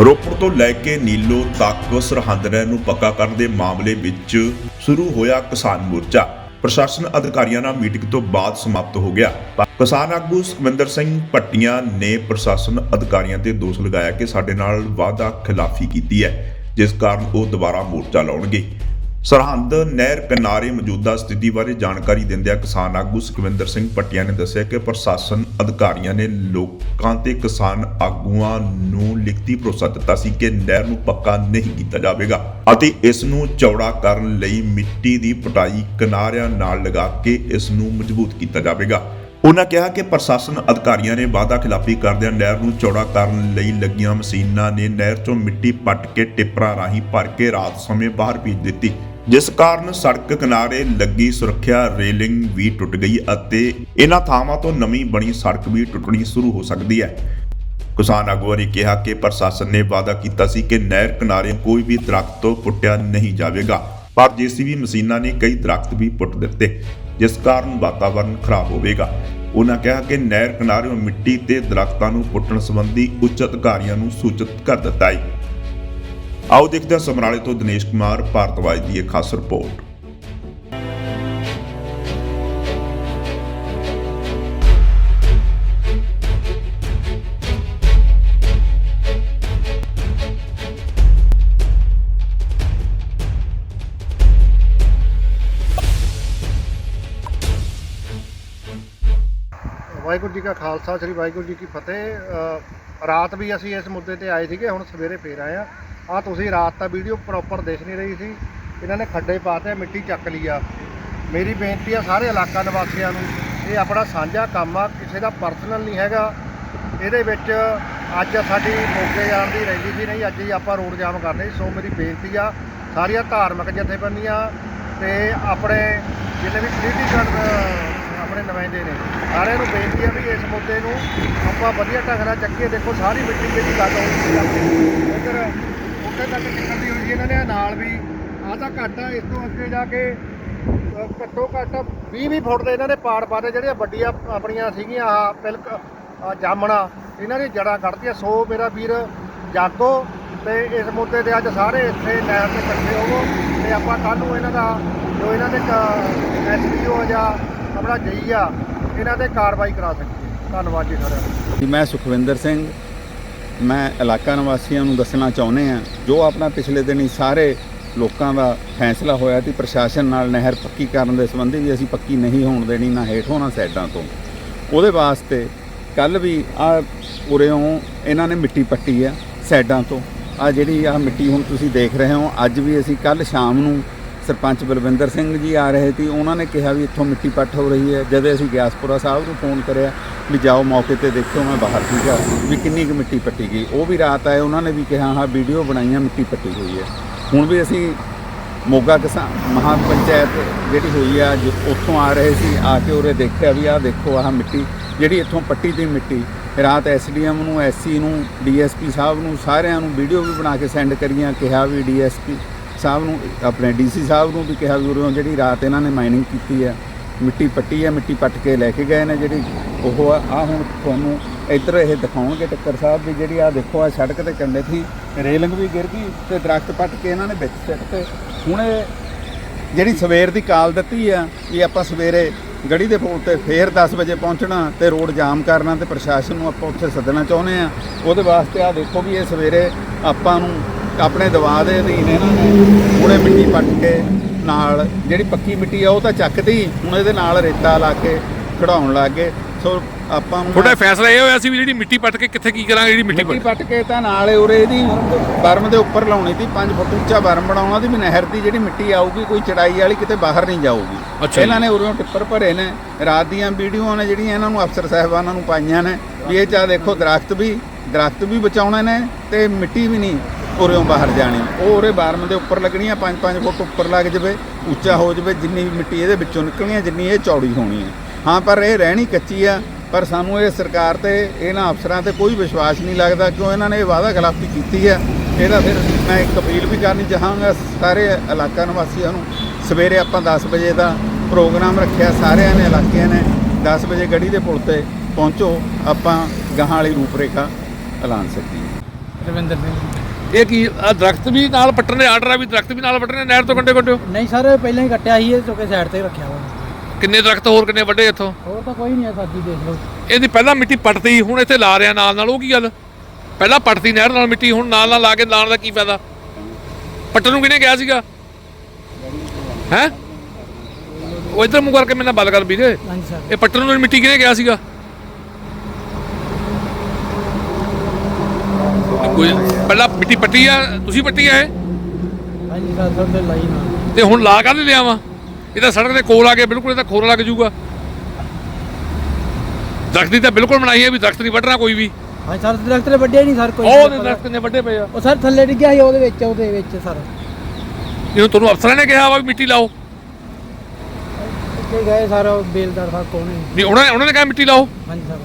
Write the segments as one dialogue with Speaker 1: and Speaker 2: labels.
Speaker 1: ਰੋਪੜ ਤੋਂ ਲੈ ਕੇ ਨੀਲੋ ਤੱਕ ਸਰਹੰਦ ਰਹਿਣ ਨੂੰ ਪੱਕਾ ਕਰਨ ਦੇ ਮਾਮਲੇ ਵਿੱਚ ਸ਼ੁਰੂ ਹੋਇਆ ਕਿਸਾਨ ਮੋਰਚਾ। ਪ੍ਰਸ਼ਾਸਨ ਅਧਿਕਾਰੀਆਂ ਨਾਲ ਮੀਟਿੰਗ ਤੋਂ ਬਾਅਦ ਸਮਾਪਤ ਹੋ ਗਿਆ। ਕਿਸਾਨ ਆਗੂ ਸੁਖਵਿੰਦਰ ਸਿੰਘ ਪੱਟੀਆਂ ਨੇ ਪ੍ਰਸ਼ਾਸਨ ਅਧਿਕਾਰੀਆਂ ਤੇ ਦੋਸ਼ ਲਗਾਇਆ ਕਿ ਸਾਡੇ ਨਾਲ ਵਾਅਦਾ ਖਿਲਾਫੀ ਕੀਤੀ ਹੈ, ਜਿਸ ਕਾਰਨ ਉਹ ਦੁਬਾਰਾ ਮੋਰਚਾ ਲਾਉਣਗੇ। ਸਰਹੰਦ ਨਹਿਰ ਕਿਨਾਰੇ ਮੌਜੂਦਾ ਸਥਿਤੀ ਬਾਰੇ ਜਾਣਕਾਰੀ ਦਿੰਦਿਆਂ ਕਿਸਾਨ ਆਗੂ ਸੁਖਵਿੰਦਰ ਸਿੰਘ ਪੱਟੀਆਂ ਨੇ ਦੱਸਿਆ ਕਿ ਪ੍ਰਸ਼ਾਸਨ ਅਧਿਕਾਰੀਆਂ ਨੇ ਲੋਕਾਂ ਤੇ ਕਿਸਾਨ ਆਗੂਆਂ ਨੂੰ ਲਿਖਤੀ ਭਰੋਸਾ ਦਿੱਤਾ ਸੀ ਕਿ ਨਹਿਰ ਨੂੰ ਪੱਕਾ ਨਹੀਂ ਕੀਤਾ ਜਾਵੇਗਾ ਅਤੇ ਇਸ ਨੂੰ ਚੌੜਾ ਕਰਨ ਲਈ ਮਿੱਟੀ ਦੀ ਪਟਾਈ ਕਿਨਾਰਿਆਂ ਨਾਲ ਲਗਾ ਕੇ ਇਸ ਨੂੰ ਮਜ਼ਬੂਤ ਕੀਤਾ ਜਾਵੇਗਾ। ਉਹਨਾਂ ਕਿਹਾ ਕਿ ਪ੍ਰਸ਼ਾਸਨ ਅਧਿਕਾਰੀਆਂ ਨੇ ਵਾਅਦਾ ਖਿਲਾਫੀ ਕਰਦਿਆਂ ਨਹਿਰ ਨੂੰ ਚੌੜਾ ਕਰਨ ਲਈ ਲੱਗੀਆਂ ਮਸ਼ੀਨਾਂ ਨੇ ਨਹਿਰ 'ਚੋਂ ਮਿੱਟੀ ਪੱਟ ਕੇ ਟਿੱਪਰਾਂ ਰਾਹੀਂ ਭਰ ਕੇ ਰਾਤ ਸਮੇਂ ਬਾਹਰ ਭੇਜ ਦਿੱਤੀ। ਜਿਸ ਕਾਰਨ ਸੜਕ ਕਿਨਾਰੇ ਲੱਗੀ ਸੁਰੱਖਿਆ ਰੇਲਿੰਗ ਵੀ ਟੁੱਟ ਗਈ ਅਤੇ ਇਹਨਾਂ ਥਾਵਾਂ ਤੋਂ ਨਵੀਂ ਬਣੀ ਸੜਕ ਵੀ ਟੁੱਟਣੀ ਸ਼ੁਰੂ ਹੋ ਸਕਦੀ ਹੈ। ਕਿਸਾਨ ਆਗੂਆਂ ਨੇ ਕਿਹਾ ਕਿ ਪ੍ਰਸ਼ਾਸਨ ਨੇ ਵਾਅਦਾ ਕੀਤਾ ਸੀ ਕਿ ਨਹਿਰ ਕਿਨਾਰੇ ਕੋਈ ਵੀ ਦਰਖਤ ਤੋਂ ਪੁੱਟਿਆ ਨਹੀਂ ਜਾਵੇਗਾ, ਪਰ ਜੀਸੀਬੀ ਮਸ਼ੀਨਾਂ ਨੇ ਕਈ ਦਰਖਤ ਵੀ ਪੁੱਟ ਦਿੱਤੇ, ਜਿਸ ਕਾਰਨ ਵਾਤਾਵਰਣ ਖਰਾਬ ਹੋਵੇਗਾ। ਉਹਨਾਂ ਕਿਹਾ ਕਿ ਨਹਿਰ ਕਿਨਾਰੇ ਮਿੱਟੀ ਤੇ ਦਰਖਤਾਂ ਨੂੰ ਪੁੱਟਣ ਸੰਬੰਧੀ ਉੱਚ ਅਧਿਕਾਰੀਆਂ ਨੂੰ ਸੂਚਿਤ ਕਰ ਦਿੱਤਾ ਹੈ। ਆਓ ਦੇਖਦੇ ਹਾਂ ਸਮਰਾਲੇ ਤੋਂ ਦਿਨੇਸ਼ ਕੁਮਾਰ ਭਾਰਤਵਾਜ ਦੀ ਇੱਕ ਖਾਸ ਰਿਪੋਰਟ।
Speaker 2: ਵਾਹਿਗੁਰੂ ਜੀ ਕਾ ਖਾਲਸਾ ਸ੍ਰੀ ਵਾਹਿਗੁਰੂ ਜੀ ਕੀ ਫਤਿਹ। ਅ, ਰਾਤ ਵੀ ਅਸੀਂ ਇਸ ਮੁੱਦੇ ਤੇ ਆਏ ਸੀਗੇ ਹੁਣ ਸਵੇਰੇ ਫੇਰ ਆਏ ਆ। ਆ ਤੁਸੀਂ ਰਾਤ ਤਾਂ ਵੀਡੀਓ ਪ੍ਰੋਪਰ ਦੇਖ ਨਹੀਂ ਰਹੀ ਸੀ। ਇਹਨਾਂ ਨੇ ਖੱਡੇ ਪਾਤੇ ਆ, ਮਿੱਟੀ ਚੱਕ ਲਈ ਆ। ਮੇਰੀ ਬੇਨਤੀ ਆ ਸਾਰੇ ਇਲਾਕਾ ਨਿਵਾਸੀਆਂ ਨੂੰ ਇਹ ਆਪਣਾ ਸਾਂਝਾ ਕੰਮ ਆ ਕਿਸੇ ਦਾ ਪਰਸਨਲ ਨਹੀਂ ਹੈਗਾ। ਇਹਦੇ ਵਿੱਚ ਅੱਜ ਸਾਡੀ ਮੋਗੇ ਜਾਣ ਦੀ ਰੈਲੀ ਸੀ ਨਹੀਂ ਅੱਜ ਹੀ ਆਪਾਂ ਰੋਡ ਜਾਮ ਕਰਨੇ ਸੋ। ਮੇਰੀ ਬੇਨਤੀ ਆ ਸਾਰੀਆਂ ਧਾਰਮਿਕ ਜਥੇਬੰਦੀਆਂ ਤੇ ਆਪਣੇ ਜਿੰਨੇ ਵੀ ਪੋਲੀਟੀਕਲ ਆਪਣੇ ਨੁਮਾਇੰਦੇ ਨੇ ਸਾਰਿਆਂ ਨੂੰ ਬੇਨਤੀ ਆ ਵੀ ਇਸ ਮੁੱਦੇ ਨੂੰ ਆਪਾਂ ਵਧੀਆ ਢੰਗ ਨਾਲ ਚੱਕੀਏ। ਦੇਖੋ ਸਾਰੀ ਮਿੱਟੀ ਜਿਹੜੀ ਗੱਲ ਹੋਈ ਸੀ ਇੱਧਰ ਉੱਥੇ ਤੱਕ ਨਿਕਲਦੀ ਹੋਈ ਸੀ, ਇਹਨਾਂ ਨੇ ਨਾਲ ਵੀ, ਆਹ ਤਾਂ ਘੱਟ ਆ, ਇਸ ਤੋਂ ਅੱਗੇ ਜਾ ਕੇ ਘੱਟੋ ਘੱਟ 20 20 ਫੁੱਟ ਦੇ ਇਹਨਾਂ ਨੇ ਪਾੜ ਪਾਤੇ, ਜਿਹੜੀਆਂ ਵੱਡੀਆਂ ਆਪਣੀਆਂ ਸੀਗੀਆਂ ਆ ਪਿਲਕ ਜਾਮਣਾ, ਇਹਨਾਂ ਦੀ ਜੜਾਂ ਕੱਢਤੀਆਂ, ਸੋ ਮੇਰਾ ਵੀਰ ਜਾਗੋ, ਤੇ ਇਸ ਮੁੱਦੇ ਤੇ ਅੱਜ ਸਾਰੇ ਇੱਥੇ ਨਹਿਰ ਤੇ ਇਕੱਠੇ ਹੋਵੋ, ਤੇ ਆਪਾਂ ਕੱਲ੍ਹ ਨੂੰ ਇਹਨਾਂ ਦਾ, ਜੋ ਇਹਨਾਂ ਦੇ ਐਸਪੀਓ ਜਾਂ ਆਪਣਾ ਜਈ ਆ, ਇਹਨਾਂ ਤੇ ਕਾਰਵਾਈ ਕਰਾ ਸਕੀਏ। ਧੰਨਵਾਦ ਜੀ ਸਾਰਿਆਂ
Speaker 3: ਨੂੰ ਮੈਂ ਸੁਖਵਿੰਦਰ ਸਿੰਘ ਮੈਂ ਇਲਾਕਾ ਨਿਵਾਸੀਆਂ ਨੂੰ ਦੱਸਣਾ ਚਾਹੁੰਦੇ ਆ ਜੋ ਆਪਣਾ ਪਿਛਲੇ ਦਿਨੀ ਸਾਰੇ ਲੋਕਾਂ ਦਾ ਫੈਸਲਾ ਹੋਇਆ ਕਿ ਪ੍ਰਸ਼ਾਸਨ ਨਾਲ ਨਹਿਰ ਪੱਕੀ ਕਰਨ ਦੇ ਸੰਬੰਧੀ ਵੀ ਅਸੀਂ ਪੱਕੀ ਨਹੀਂ ਹੋਣ ਦੇਣੀ, ਨਾ ਹੇਠੋਂ ਨਾ ਸਾਈਡਾਂ ਤੋਂ। ਉਹਦੇ ਵਾਸਤੇ ਕੱਲ ਵੀ ਆ ਉਰਿਓਂ ਇਹਨਾਂ ਨੇ ਮਿੱਟੀ ਪੱਟੀ ਆ ਸਾਈਡਾਂ ਤੋਂ। ਆ ਜਿਹੜੀ ਆ ਮਿੱਟੀ ਹੁਣ ਤੁਸੀਂ ਦੇਖ ਰਹੇ ਹੋ, ਅੱਜ ਵੀ ਅਸੀਂ ਕੱਲ ਸ਼ਾਮ ਨੂੰ ਸਰਪੰਚ ਬਲਵਿੰਦਰ ਸਿੰਘ ਜੀ ਆ ਰਹੇ ਸੀ, ਉਹਨਾਂ ਨੇ ਕਿਹਾ ਵੀ ਇੱਥੋਂ ਮਿੱਟੀ ਪੱਟ ਹੋ ਰਹੀ ਹੈ। ਜਦ ਅਸੀਂ ਗਿਆਸਪੁਰਾ ਸਾਹਿਬ ਨੂੰ ਫੋਨ ਕਰਿਆ ਵੀ ਜਾਓ ਮੌਕੇ ਤੇ ਦੇਖਿਓ, ਮੈਂ ਬਾਹਰ ਸੀਗਾ ਵੀ ਕਿੰਨੀ ਕੁ ਮਿੱਟੀ ਪੱਟੀ ਗਈ। ਉਹ ਵੀ ਰਾਤ ਆਏ, ਉਹਨਾਂ ਨੇ ਵੀ ਕਿਹਾ, ਹਾਂ, ਵੀਡੀਓ ਬਣਾਈਆਂ, ਮਿੱਟੀ ਪੱਟੀ ਹੋਈ ਹੈ। ਹੁਣ ਵੀ ਅਸੀਂ ਮੋਗਾ ਕਿਸਾਨ ਮਹਾ ਪੰਚਾਇਤ ਜਿਹੜੀ ਹੋਈ ਆ, ਅੱਜ ਉੱਥੋਂ ਆ ਰਹੇ ਸੀ, ਆ ਕੇ ਉਰੇ ਦੇਖਿਆ ਵੀ ਆਹ ਦੇਖੋ ਆਹ ਮਿੱਟੀ, ਜਿਹੜੀ ਇੱਥੋਂ ਪੱਟੀ ਦੀ ਮਿੱਟੀ। ਰਾਤ ਐਸਡੀਐਮ ਨੂੰ, ਐਸਸੀ ਨੂੰ, ਡੀਐਸਪੀ ਸਾਹਿਬ ਨੂੰ, ਸਾਰਿਆਂ ਨੂੰ ਵੀਡੀਓ ਵੀ ਬਣਾ ਕੇ ਸੈਂਡ ਕਰੀਆਂ, ਕਿਹਾ ਵੀ ਡੀਐਸਪੀ ਸਾਹਿਬ ਨੂੰ, ਆਪਣੇ ਡੀਸੀ ਸਾਹਿਬ ਨੂੰ ਵੀ ਕਿਹਾ ਵੀ ਜਿਹੜੀ ਰਾਤ ਇਹਨਾਂ ਨੇ ਮਾਈਨਿੰਗ ਕੀਤੀ ਹੈ, ਮਿੱਟੀ ਪੱਟੀ ਹੈ, ਮਿੱਟੀ ਪੱਟ ਕੇ ਲੈ ਕੇ ਗਏ ਨੇ ਜਿਹੜੀ ਉਹ ਆ, ਆਹ ਹੁਣ ਤੁਹਾਨੂੰ ਇੱਧਰ ਇਹ ਦਿਖਾਉਣਗੇ, ਟੱਕਰ ਸਾਹਿਬ ਵੀ ਜਿਹੜੀ ਆ ਦੇਖੋ ਆ ਸੜਕ ਤੇ ਕੰਡੇ ਸੀ ਰੇਲਿੰਗ ਵੀ ਗਿਰ ਗਈ ਤੇ ਦਰਖਤ ਪੱਟ ਕੇ ਇਹਨਾਂ ਨੇ ਵਿੱਚ ਸਿੱਟ ਤੇ ਹੁਣ ਇਹ ਜਿਹੜੀ ਸਵੇਰ ਦੀ ਕਾਲ ਦਿੱਤੀ ਆ, ਵੀ ਆਪਾਂ ਸਵੇਰੇ ਗੜੀ ਦੇ ਪੁਲ ਤੇ ਫੇਰ 10 ਵਜੇ ਪਹੁੰਚਣਾ ਤੇ ਰੋਡ ਜਾਮ ਕਰਨਾ ਤੇ ਪ੍ਰਸ਼ਾਸਨ ਨੂੰ ਆਪਾਂ ਉੱਥੇ ਸੱਦਣਾ ਚਾਹੁੰਦੇ ਆ। ਉਹਦੇ ਵਾਸਤੇ ਆ ਦੇਖੋ ਵੀ ਇਹ ਸਵੇਰੇ ਆਪਾਂ ਨੂੰ ਆਪਣੇ ਦਵਾ ਦੇ ਅਧੀਨ ਇਹਨਾਂ ਨੇ। ਹੁਣੇ ਮਿੱਟੀ ਪੱਟ ਕੇ ਨਾਲ ਜਿਹੜੀ ਪੱਕੀ ਮਿੱਟੀ ਆ ਉਹ ਤਾਂ ਚੱਕਦੀ ਹੁਣ ਇਹਦੇ ਨਾਲ ਰੇਤਾ ਲਾ ਕੇ ਖੜਾਉਣ ਲੱਗ ਗਏ। ਸੋ ਆਪਾਂ ਨੂੰ
Speaker 4: ਤੁਹਾਡਾ ਫੈਸਲਾ ਇਹ ਹੋਇਆ ਸੀ ਵੀ ਜਿਹੜੀ ਮਿੱਟੀ ਪੱਟ ਕੇ ਕਿੱਥੇ ਕੀ ਕਰਾਂਗੇ ਜਿਹੜੀ ਮਿੱਟੀ
Speaker 3: ਮਿੱਟੀ
Speaker 4: ਪੱਟ
Speaker 3: ਕੇ ਤਾਂ ਨਾਲ ਉਰੇ ਇਹਦੀ ਬਰਮ ਦੇ ਉੱਪਰ ਲਾਉਣੀ ਸੀ। 5 ਫੁੱਟ ਉੱਚਾ ਬਰਮ ਬਣਾਉਣਾ ਦੀ ਵੀ ਨਹਿਰ ਦੀ ਜਿਹੜੀ ਮਿੱਟੀ ਆਊਗੀ ਕੋਈ ਚੜਾਈ ਵਾਲੀ ਕਿਤੇ ਬਾਹਰ ਨਹੀਂ ਜਾਊਗੀ। ਇਹਨਾਂ ਨੇ ਉਰੋਂ ਟਿੱਪਰ ਭਰੇ ਨੇ। ਰਾਤ ਦੀਆਂ ਵੀਡੀਓਆਂ ਨੇ ਜਿਹੜੀਆਂ ਇਹਨਾਂ ਨੂੰ ਅਫਸਰ ਸਾਹਿਬਾਨਾਂ ਨੂੰ ਪਾਈਆਂ ਨੇ। ਵੀ ਇਹ ਚਾ ਦੇਖੋ ਦਰਖਤ ਵੀ ਦਰਖਤ ਵੀ ਬਚਾਉਣੇ ਨੇ ਤੇ ਮਿੱਟੀ ਵੀ ਨਹੀਂ। ਉਰੇੋਂ ਬਾਹਰ ਜਾਣੀ। ਉਹ ਉਰੇ ਬਰਮ ਦੇ ਉੱਪਰ ਲੱਗਣੀ ਆ 5-5 ਫੁੱਟ ਉੱਪਰ ਲੱਗ ਜਵੇ, ਉੱਚਾ ਹੋ ਜਵੇ, ਜਿੰਨੀ ਮਿੱਟੀ ਇਹਦੇ ਵਿੱਚੋਂ ਨਿਕਲਣੀ ਹੈ, ਜਿੰਨੀ ਇਹ ਚੌੜੀ ਹੋਣੀ ਹੈ। ਹਾਂ, ਪਰ ਇਹ ਰਹਿਣੀ ਕੱਚੀ ਆ, ਪਰ ਸਾਨੂੰ ਇਹ ਸਰਕਾਰ ਤੇ, ਇਹਨਾਂ ਅਫਸਰਾਂ ਤੇ ਕੋਈ ਵਿਸ਼ਵਾਸ ਨਹੀਂ ਲੱਗਦਾ, ਕਿਉਂ ਇਹਨਾਂ ਨੇ ਇਹ ਵਾਅਦਾ ਖਿਲਾਫੀ ਕੀਤੀ ਹੈ ਇਹਦਾ ਫਿਰ ਮੈਂ ਇੱਕ ਅਪੀਲ ਵੀ ਕਰਨੀ ਚਾਹਾਂਗਾ ਸਾਰੇ ਇਲਾਕਾ ਨਿਵਾਸੀਆਂ ਨੂੰ। ਸਵੇਰੇ ਆਪਾਂ 10 ਵਜੇ ਦਾ ਪ੍ਰੋਗਰਾਮ ਰੱਖਿਆ, ਸਾਰਿਆਂ ਨੇ, ਇਲਾਕਿਆਂ ਨੇ 10 ਵਜੇ ਗੜੀ ਦੇ ਪੁਲ ਤੇ ਪਹੁੰਚੋ, ਆਪਾਂ ਗਾਹਾਂ ਵਾਲੀ ਰੂਪਰੇਖਾ ਐਲਾਨ ਸਕੀਏ।
Speaker 5: ਰਵਿੰਦਰ ਸਿੰਘ।
Speaker 4: ਇਹ ਕੀ ਆ ਦਰਖਤ ਵੀ ਨਾਲ ਪੱਟਣ ਦੇ ਆਰਡਰ ਆ ਵੀ ਦਰਖਤ ਵੀ ਨਾਲ ਪੱਟਣੇ ਨਹਿਰ ਤੋਂ ਕੰਡੇ ਕੰਡੇ
Speaker 5: ਨਹੀਂ ਸਰ ਪਹਿਲਾਂ ਹੀ ਕੱਟਿਆ ਸੀ ਇਹ ਚੁੱਕੇ ਸਾਈਡ ਤੇ ਰੱਖਿਆ ਵਾ
Speaker 4: ਕਿੰਨੇ ਦਰਖਤ ਹੋਰ ਕਿੰਨੇ ਵੱਡੇ ਇੱਥੋਂ?
Speaker 5: ਹੋਰ ਤਾਂ ਕੋਈ ਨਹੀਂ ਹੈ ਸਾਡੀ ਦੇਖ ਲਓ।
Speaker 4: ਇਹਦੀ ਪਹਿਲਾਂ ਮਿੱਟੀ ਪੱਟਤੀ ਹੁਣ ਇੱਥੇ ਲਾ ਰਿਆ ਨਾਲ ਨਾਲ ਉਹ ਕੀ ਗੱਲ? ਪਹਿਲਾਂ ਪੱਟਤੀ ਨਹਿਰ ਨਾਲ ਮਿੱਟੀ ਹੁਣ ਨਾਲ ਨਾਲ ਲਾ ਕੇ ਲਾਉਣ ਦਾ ਕੀ ਫਾਇਦਾ? ਪੱਟਣ ਨੂੰ ਕਿਹਨੇ ਕਿਹਾ ਸੀਗਾ? ਹੈ? ਉਹ ਇੱਧਰ ਮੂੰਹ ਕਰਕੇ ਮੇਰੇ ਨਾਲ ਗੱਲ ਕਰ ਵੀਰੇ।
Speaker 5: ਹਾਂਜੀ ਸਰ।
Speaker 4: ਇਹ ਪੱਟਣ ਨੂੰ ਮਿੱਟੀ ਕਿਹਨੇ ਕਿਹਾ ਸੀਗਾ? ਕੋਈ ਪਹਿਲਾਂ ਮਿੱਟੀ ਪੱਟੀ ਆ ਤੁਸੀਂ ਪੱਟੀ ਆ ਇਹ?
Speaker 5: ਹਾਂਜੀ ਸਰ ਸਰ ਤੇ ਲਾਈ ਨਾ
Speaker 4: ਤੇ ਹੁਣ ਲਾ ਕਾਹਦੇ ਲਿਆ ਵਾ? ਇਹ ਤਾਂ ਸੜਕ ਦੇ ਕੋਲ ਆ ਕੇ ਬਿਲਕੁਲ ਇਹ ਤਾਂ ਖੋਰ ਲੱਗ ਜੂਗਾ ਦਰਖਤ ਦੀ ਤਾਂ ਬਿਲਕੁਲ ਬਣਾਈ ਹੈ ਵੀ ਦਰਖਤ ਨਹੀਂ ਵੱਢਣਾ ਕੋਈ ਵੀ।
Speaker 5: ਹਾਂਜੀ ਸਰ ਦਰਖਤ ਤੇ ਵੱਡੇ ਨਹੀਂ ਸਰ ਕੋਈ।
Speaker 4: ਉਹ ਉਹਦੇ ਦਰਖਤ ਨੇ ਵੱਡੇ ਪਏ ਆ।
Speaker 5: ਉਹ ਸਰ ਥੱਲੇ ਡਿੱਗਿਆ ਸੀ ਉਹਦੇ ਵਿੱਚ ਉਹਦੇ ਵਿੱਚ ਸਰ।
Speaker 4: ਇਹਨੂੰ ਤੁਹਾਨੂੰ ਅਫਸਰਾਂ ਨੇ ਕਿਹਾ ਵਾ ਵੀ ਮਿੱਟੀ ਲਾਓ।
Speaker 5: ਇੱਥੇ ਗਏ ਸਰ ਬੇਲਦਾਰ ਸਾਹਿਬ ਕੋਲ
Speaker 4: ਨਹੀਂ ਉਹਨਾਂ ਨੇ ਕਿਹਾ ਮਿੱਟੀ ਲਾਓ।
Speaker 5: ਹਾਂਜੀ ਸਰ।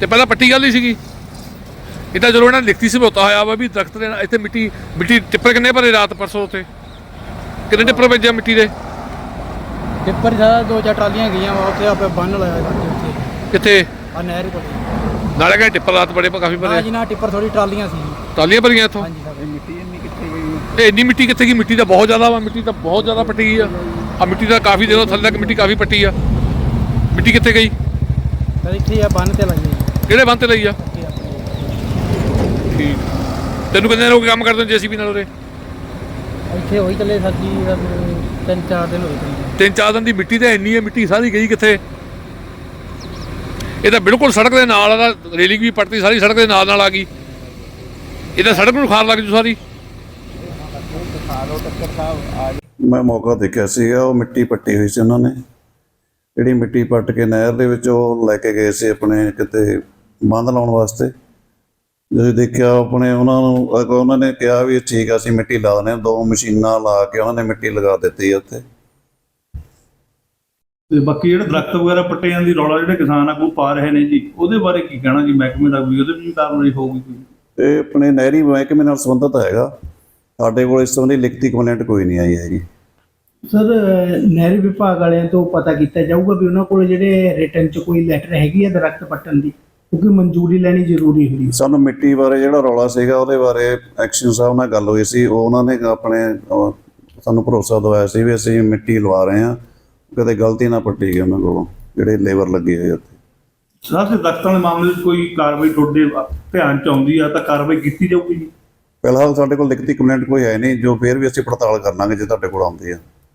Speaker 4: ਤੇ ਪਹਿਲਾਂ ਪੱਟੀ ਗੱਲ ਹੀ ਸੀਗੀ। ਇਹ ਤਾਂ ਜਦੋਂ ਇਹਨਾਂ ਨੇ ਲਿਖਤੀ ਸਮਝੌਤਾ ਹੋਇਆ ਵਾ ਵੀ ਦਰਖਤ ਦੇ ਨਾਲ ਇੱਥੇ ਮਿੱਟੀ ਮਿੱਟੀ ਟਿੱਪਰ ਕਿੰਨੇ ਭਰੇ ਰਾਤ ਪਰਸੋਂ ਉੱਤੇ ਕਿੰਨੇ ਟਿੱਪਰ ਭੇਜਿਆ ਮਿੱਟੀ ਦੇ?
Speaker 5: ਟਿੱਪਰ ਸਾਰਾ ਦੋ ਚਾਰ ਟਰਾਲੀਆਂ ਗਈਆਂ ਵਾ ਉੱਥੇ ਆਪੇ ਬੰਨ ਲਾਇਆ ਉੱਥੇ
Speaker 4: ਕਿੱਥੇ?
Speaker 5: ਆ ਨਹਿਰ ਕੋਲ।
Speaker 4: ਨਾਲੇ ਕਹਿੰਦੇ ਟਿੱਪਰ ਰਾਤ ਬੜੇ ਕਾਫੀ
Speaker 5: ਹਾਂ
Speaker 4: ਭਰੇ
Speaker 5: ਜੀ ਨਾ ਟਿੱਪਰ ਥੋੜੀ ਟਰਾਲੀਆਂ ਸੀ।
Speaker 4: ਟਾਲੀਆਂ ਭਰੀਆਂ ਇੱਥੋਂ?
Speaker 5: ਹਾਂਜੀ ਸਰ।
Speaker 4: ਇਹ ਇੰਨੀ ਮਿੱਟੀ ਕਿੱਥੇ ਗਈ? ਮਿੱਟੀ ਤਾਂ ਬਹੁਤ ਜ਼ਿਆਦਾ ਵਾ ਮਿੱਟੀ ਤਾਂ ਬਹੁਤ ਜ਼ਿਆਦਾ ਪੱਟੀ ਗਈ ਆ। ਆ ਮਿੱਟੀ ਤਾਂ ਕਾਫੀ ਦੇਰੋਂ ਥੱਲੇ ਤੱਕ ਮਿੱਟੀ ਕਾਫੀ ਪੱਟੀ ਆ। ਮਿੱਟੀ ਕਿੱਥੇ ਗਈ?
Speaker 5: ਸਰ ਇੱਥੇ ਆ ਬੰਨ ਤੇ ਲਾਈ ਹੈ
Speaker 4: ਕਿਹੜੇ ਬੰਦ ਤੇ ਲਈ ਆ। ਠੀਕ ਤੈਨੂੰ ਕਿੰਨੇ ਲੋਕ ਕੰਮ ਕਰਦੇ ਜੀਸੀਬੀ ਨਾਲ ਉਰੇ?
Speaker 5: ਇੱਥੇ ਹੋਈ ਚੱਲੇ ਸਰ ਜੀ ਸਰ ਤਿੰਨ ਚਾਰ ਦਿਨ ਹੋਏ ਤਕਰੀਬਨ।
Speaker 4: ਤਿੰਨ ਚਾਰ ਦਿਨ ਦੀ ਮਿੱਟੀ ਤਾਂ ਇੰਨੀ ਹੈ ਮਿੱਟੀ ਸਾਰੀ ਗਈ ਕਿੱਥੇ? ਇਹ ਤਾਂ ਬਿਲਕੁਲ ਸੜਕ ਦੇ ਨਾਲ ਆ ਰੇਲਿੰਗ ਵੀ ਪੱਟਤੀ ਸਾਰੀ ਸੜਕ ਦੇ ਨਾਲ ਨਾਲ ਆ ਗਈ। ਇਹ ਤਾਂ ਸੜਕ ਨੂੰ ਖਾਰ ਲੱਗ ਜੂ ਸਾਰੀ।
Speaker 6: ਮੈਂ ਮੌਕਾ ਦੇਖਿਆ ਸੀਗਾ ਉਹ ਮਿੱਟੀ ਪੱਟੀ ਹੋਈ ਸੀ ਉਹਨਾਂ ਨੇ। ਜਿਹੜੀ ਮਿੱਟੀ ਪੱਟ ਕੇ ਨਹਿਰ ਦੇ ਵਿੱਚ ਉਹ ਲੈ ਕੇ ਗਏ ਸੀ ਆਪਣੇ ਕਿਤੇ ਬੰਦ ਲਾਉਣ ਵਾਸਤੇ। ਜਦੋਂ ਦੇਖਿਆ ਆਪਣੇ ਉਹਨਾਂ ਨੂੰ ਅਗਰ ਉਹਨਾਂ ਨੇ ਕਿਹਾ ਵੀ ਠੀਕ ਆ ਅਸੀਂ ਮਿੱਟੀ ਲਾ ਦਿੰਦੇ ਹਾਂ ਦੋ ਮਸ਼ੀਨਾਂ ਲਾ ਕੇ ਉਹਨਾਂ ਨੇ ਮਿੱਟੀ ਲਗਾ ਦਿੱਤੀ ਉੱਥੇ।
Speaker 7: ਤੇ ਬਾਕੀ ਜਿਹੜੇ ਦਰਖਤ ਵਗੈਰਾ ਪੱਟੇ ਜਾਂਦੀ ਰੌਲਾ ਜਿਹੜੇ ਕਿਸਾਨ ਆਗੂ ਪਾ ਰਹੇ ਨੇ ਜੀ ਉਹਦੇ ਬਾਰੇ ਕੀ ਕਹਿਣਾ ਜੀ ਮਹਿਕਮੇ ਦਾ ਵੀ ਉਹਦੇ ਵੀ ਕਾਰਵਾਈ ਹੋਊਗੀ ਕੋਈ?
Speaker 6: ਇਹ ਆਪਣੇ ਨਹਿਰੀ ਮਹਿਕਮੇ ਨਾਲ ਸੰਬੰਧਿਤ ਹੈਗਾ। ਸਾਡੇ ਕੋਲ ਇਸ ਸੰਬੰਧੀ ਲਿਖਤੀ ਕੰਪਲੇਂਟ ਕੋਈ ਨਹੀਂ ਆਈ ਹੈਗੀ।
Speaker 8: ਸਰ ਨਹਿਰੀ ਵਿਭਾਗ ਵਾਲਿਆਂ ਤੋਂ ਪਤਾ ਕੀਤਾ ਜਾਊਗਾ ਵੀ ਉਹਨਾਂ ਕੋਲ ਜਿਹੜੇ ਰਿਟਰਨ 'ਚ ਕੋਈ ਲੈਟਰ ਹੈਗੀ ਹੈ ਦਰਖਤ ਪੱਟਣ ਦੀ? ਕਿਉਂਕਿ ਮਨਜ਼ੂਰੀ ਲੈਣੀ ਜ਼ਰੂਰੀ ਹੁੰਦੀ ਹੈ।
Speaker 6: ਸਾਨੂੰ ਮਿੱਟੀ ਬਾਰੇ ਜਿਹੜਾ ਰੌਲਾ ਸੀਗਾ ਉਹਦੇ ਬਾਰੇ ਐਕਸ਼ਨ ਸਾਹਿਬ ਨਾਲ ਗੱਲ ਹੋਈ ਸੀ। ਉਹ ਉਹਨਾਂ ਨੇ ਆਪਣੇ ਅਹ, ਸਾਨੂੰ ਭਰੋਸਾ ਦਵਾਇਆ ਸੀ ਵੀ ਅਸੀਂ ਮਿੱਟੀ ਲਵਾ ਰਹੇ ਹਾਂ। ਕਿਤੇ ਗਲਤੀ ਨਾ ਪੱਟੀ ਗਈ ਉਹਨਾਂ ਕੋਲੋਂ ਜਿਹੜੇ ਲੇਬਰ ਲੱਗੀ ਹੋਈ ਉੱਥੇ।
Speaker 7: ਸਰ ਤੇ ਦਰਖਤਾਂ ਦੇ ਮਾਮਲੇ ਵਿੱਚ ਕੋਈ ਕਾਰਵਾਈ ਤੁਹਾਡੇ ਧਿਆਨ ਚ ਆਉਂਦੀ ਆ ਤਾਂ ਕਾਰਵਾਈ ਕੀਤੀ ਜਾਊਗੀ? ਜੀ
Speaker 6: ਫਿਲਹਾਲ ਸਾਡੇ ਕੋਲ ਲਿਖਤੀ ਕੰਪਲੇਂਟ ਕੋਈ ਹੈ ਨਹੀਂ ਜੋ ਫੇਰ ਵੀ ਅਸੀਂ ਪੜਤਾਲ ਕਰ ਲਾਂਗੇ ਜੇ ਤੁਹਾਡੇ ਕੋਲ ਆਉਂਦੀ ਹੈ